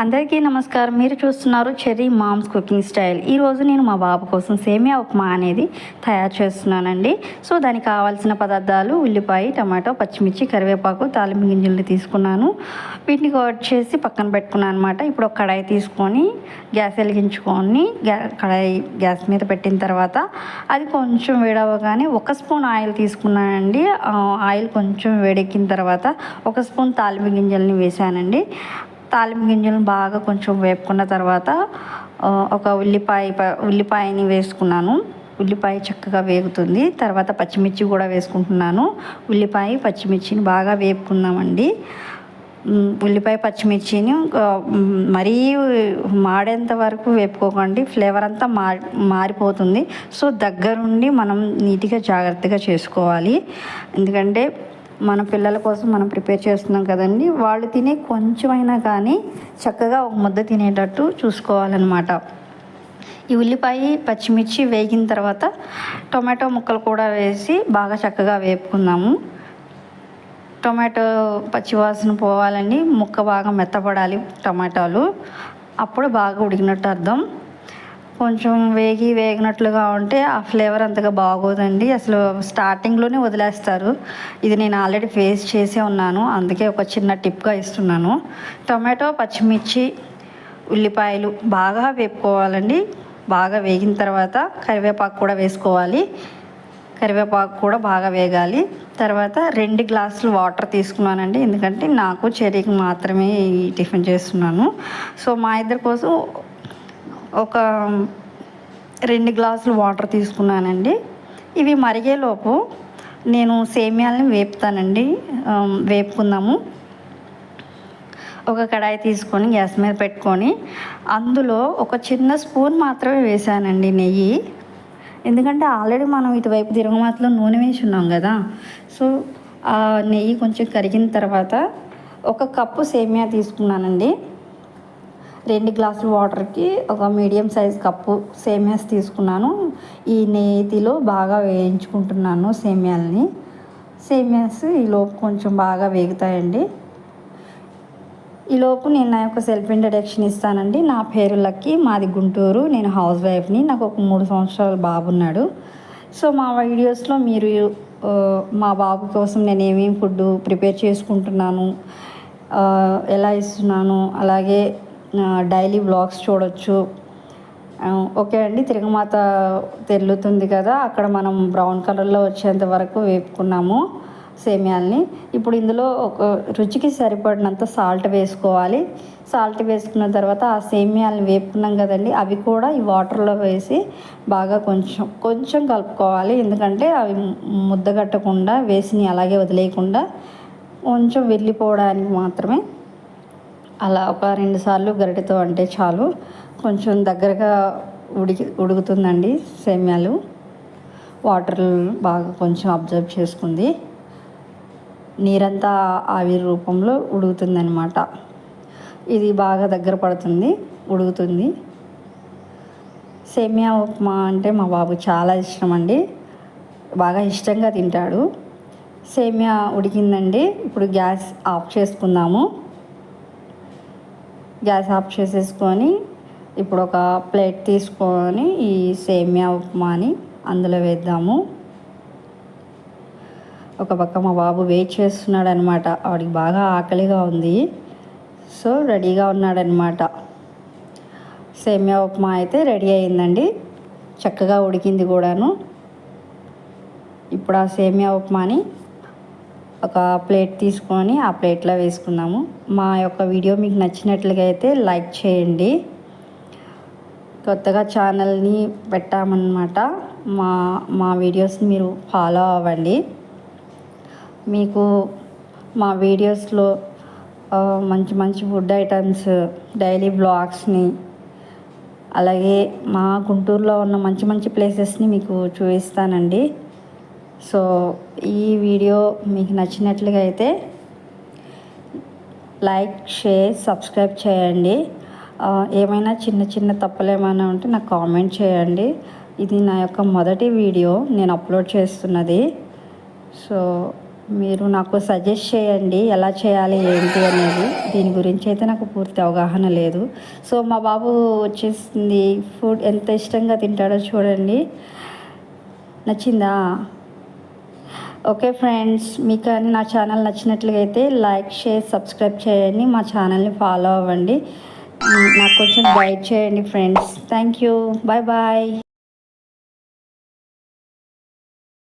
అందరికీ నమస్కారం. మీరు చూస్తున్నారు చెర్రీ మామ్స్ కుకింగ్ స్టైల్. ఈరోజు నేను మా బాబు కోసం సేమియా ఉప్మా అనేది తయారు చేస్తున్నానండి. సో దానికి కావాల్సిన పదార్థాలు ఉల్లిపాయ టమాటో పచ్చిమిర్చి కరివేపాకు తాలింపు గింజలు తీసుకున్నాను. వీటిని కట్ చేసి పక్కన పెట్టుకున్నాను అనమాట ఇప్పుడు ఒక కడాయి తీసుకొని గ్యాస్ వెలిగించుకొని గ్యా కడాయి గ్యాస్ మీద పెట్టిన తర్వాత అది కొంచెం వేడవగానే ఒక స్పూన్ ఆయిల్ తీసుకున్నానండి. ఆయిల్ కొంచెం వేడెక్కిన తర్వాత ఒక స్పూన్ తాలింపు గింజల్ని వేసానండి తాలింపు గింజలను బాగా కొంచెం వేపుకున్న తర్వాత ఒక ఉల్లిపాయ ప- ఉల్లిపాయని వేసుకున్నాను. ఉల్లిపాయ చక్కగా వేగుతుంది. తర్వాత పచ్చిమిర్చి కూడా వేసుకుంటున్నాను. ఉల్లిపాయ పచ్చిమిర్చిని బాగా వేపుకుందామండి. ఉల్లిపాయ పచ్చిమిర్చిని మరీ మాడేంత వరకు వేపుకోకండి. ఫ్లేవర్ అంతా మా మారిపోతుంది. సో దగ్గరుండి మనం నీట్గా జాగ్రత్తగా చేసుకోవాలి. ఎందుకంటే మన పిల్లల కోసం మనం ప్రిపేర్ చేస్తున్నాం కదండి. వాళ్ళు తినే కొంచెమైనా కానీ చక్కగా ఒక ముద్ద తినేటట్టు చూసుకోవాలన్నమాట. ఈ ఉల్లిపాయ పచ్చిమిర్చి వేగిన తర్వాత టొమాటో ముక్కలు కూడా వేసి బాగా చక్కగా వేపుకుందాము. టొమాటో పచ్చివాసన పోవాలండి. ముక్క బాగా మెత్తపడాలి టమాటాలు. అప్పుడు బాగా ఉడికినట్టు అర్థం. కొంచెం వేగి వేగినట్లుగా ఉంటే ఆ ఫ్లేవర్ అంతగా బాగోదండి. అసలు స్టార్టింగ్లోనే వదిలేస్తారు. ఇది నేను ఆల్రెడీ ఫేస్ చేసే ఉన్నాను. అందుకే ఒక చిన్న టిప్గా ఇస్తున్నాను. టొమాటో పచ్చిమిర్చి ఉల్లిపాయలు బాగా వేపుకోవాలండి. బాగా వేగిన తర్వాత కరివేపాకు కూడా వేసుకోవాలి. కరివేపాకు కూడా బాగా వేగాలి. తర్వాత రెండు గ్లాసులు వాటర్ తీసుకున్నానండి. ఎందుకంటే నాకు చెర్రీకి మాత్రమే ఈ టిఫిన్ చేస్తున్నాను. సో మా ఇద్దరి కోసం ఒక రెండు గ్లాసులు వాటర్ తీసుకున్నానండి. ఇవి మరిగేలోపు నేను సేమియాలని వేపుతానండి. వేపుకుందాము. ఒక కడాయి తీసుకొని గ్యాస్ మీద పెట్టుకొని అందులో ఒక చిన్న స్పూన్ మాత్రమే వేసానండి నెయ్యి. ఎందుకంటే ఆల్రెడీ మనం ఇటువైపు తిరగమాతలో నూనె వేసి ఉన్నాం కదా. సో ఆ నెయ్యి కొంచెం కరిగిన తర్వాత ఒక కప్పు సేమియా తీసుకున్నానండి. రెండు గ్లాసులు వాటర్కి ఒక మీడియం సైజ్ కప్పు సేమియాస్ తీసుకున్నాను. ఈ నేతిలో బాగా వేయించుకుంటున్నాను సేమియాలని. సేమియాస్ ఈలోపు కొంచెం బాగా వేగుతాయండి. ఈలోపు నేను నా యొక్క సెల్ఫ్ ఇంట్రడక్షన్ ఇస్తానండి. నా పేరు లక్కీ మాది గుంటూరు. నేను హౌస్ వైఫ్ని నాకు ఒక మూడు సంవత్సరాల బాబు ఉన్నాడు. సో మా వీడియోస్లో మీరు మా బాబు కోసం నేను ఏమేమి ఫుడ్ ప్రిపేర్ చేసుకుంటున్నాను ఎలా ఇస్తున్నాను అలాగే డైలీ వ్లాగ్స్ చూడొచ్చు. ఓకే అండి తిరగమాత తెల్లుతుంది కదా అక్కడ మనం బ్రౌన్ కలర్లో వచ్చేంత వరకు వేపుకున్నాము సేమియాల్ని. ఇప్పుడు ఇందులో ఒక రుచికి సరిపడినంత సాల్ట్ వేసుకోవాలి. సాల్ట్ వేసుకున్న తర్వాత ఆ సేమియాలను వేపుకున్నాం కదండి అవి కూడా ఈ వాటర్లో వేసి బాగా కొంచెం కొంచెం కలుపుకోవాలి. ఎందుకంటే అవి ముద్దగట్టకుండా వేసిని అలాగే వదిలేయకుండా కొంచెం వెళ్ళిపోవడానికి మాత్రమే అలా ఒక రెండు సార్లు గరిటెతో అంటే చాలు. కొంచెం దగ్గరగా ఉడికి ఉడుకుతుందండి సేమ్యాలు. వాటర్ బాగా కొంచెం అబ్జర్వ్ చేసుకుంది. నీరంతా ఆవిరి రూపంలో ఉడుకుతుందనమాట ఇది బాగా దగ్గర పడుతుంది ఉడుకుతుంది. సేమియా ఉప్మా అంటే మా బాబు చాలా ఇష్టం అండి బాగా ఇష్టంగా తింటాడు. సేమియా ఉడికిందండి. ఇప్పుడు గ్యాస్ ఆఫ్ చేసుకుందాము. గ్యాస్ ఆఫ్ చేసేసుకొని ఇప్పుడు ఒక ప్లేట్ తీసుకొని ఈ సేమియా ఉప్మాని అందులో వేద్దాము. ఒక పక్క మా బాబు వెయిట్ చేస్తున్నాడు అనమాట వాడికి బాగా ఆకలిగా ఉంది. సో రెడీగా ఉన్నాడనమాట. సేమియా ఉప్మా అయితే రెడీ అయిందండి. చక్కగా ఉడికింది కూడాను. ఇప్పుడు ఆ సేమియా ఉప్మాని ఒక ప్లేట్ తీసుకొని ఆ ప్లేట్లో వేసుకున్నాము మా యొక్క వీడియో మీకు నచ్చినట్లుగా అయితే లైక్ చేయండి. కొత్తగా ఛానల్ని పెట్టామన్నమాట. మా మా వీడియోస్ని మీరు ఫాలో అవ్వండి. మీకు మా వీడియోస్లో మంచి మంచి ఫుడ్ ఐటమ్స్ డైలీ బ్లాగ్స్ని అలాగే మా గుంటూరులో ఉన్న మంచి మంచి ప్లేసెస్ని మీకు చూపిస్తానండి. సో ఈ వీడియో మీకు నచ్చినట్లుగా అయితే లైక్ షేర్ సబ్స్క్రైబ్ చేయండి. ఏమైనా చిన్న చిన్న తప్పులు ఏమైనా ఉంటే నాకు కామెంట్ చేయండి. ఇది నా యొక్క మొదటి వీడియో నేను అప్లోడ్ చేస్తున్నది. సో మీరు నాకు సజెస్ట్ చేయండి ఎలా చేయాలి ఏంటి అనేది. దీని గురించి అయితే నాకు పూర్తి అవగాహన లేదు. సో మా బాబు వచ్చేసింది ఫుడ్ ఎంత ఇష్టంగా తింటాడో చూడండి. నచ్చిందా? ఓకే ఫ్రెండ్స్ మీకు కానీ నా ఛానల్ నచ్చినట్లుగా అయితే లైక్ షేర్ సబ్స్క్రైబ్ చేయండి మా ఛానల్ని ఫాలో అవ్వండి. నాకు కొంచెం గైడ్ చేయండి friends. Thank you. Bye bye.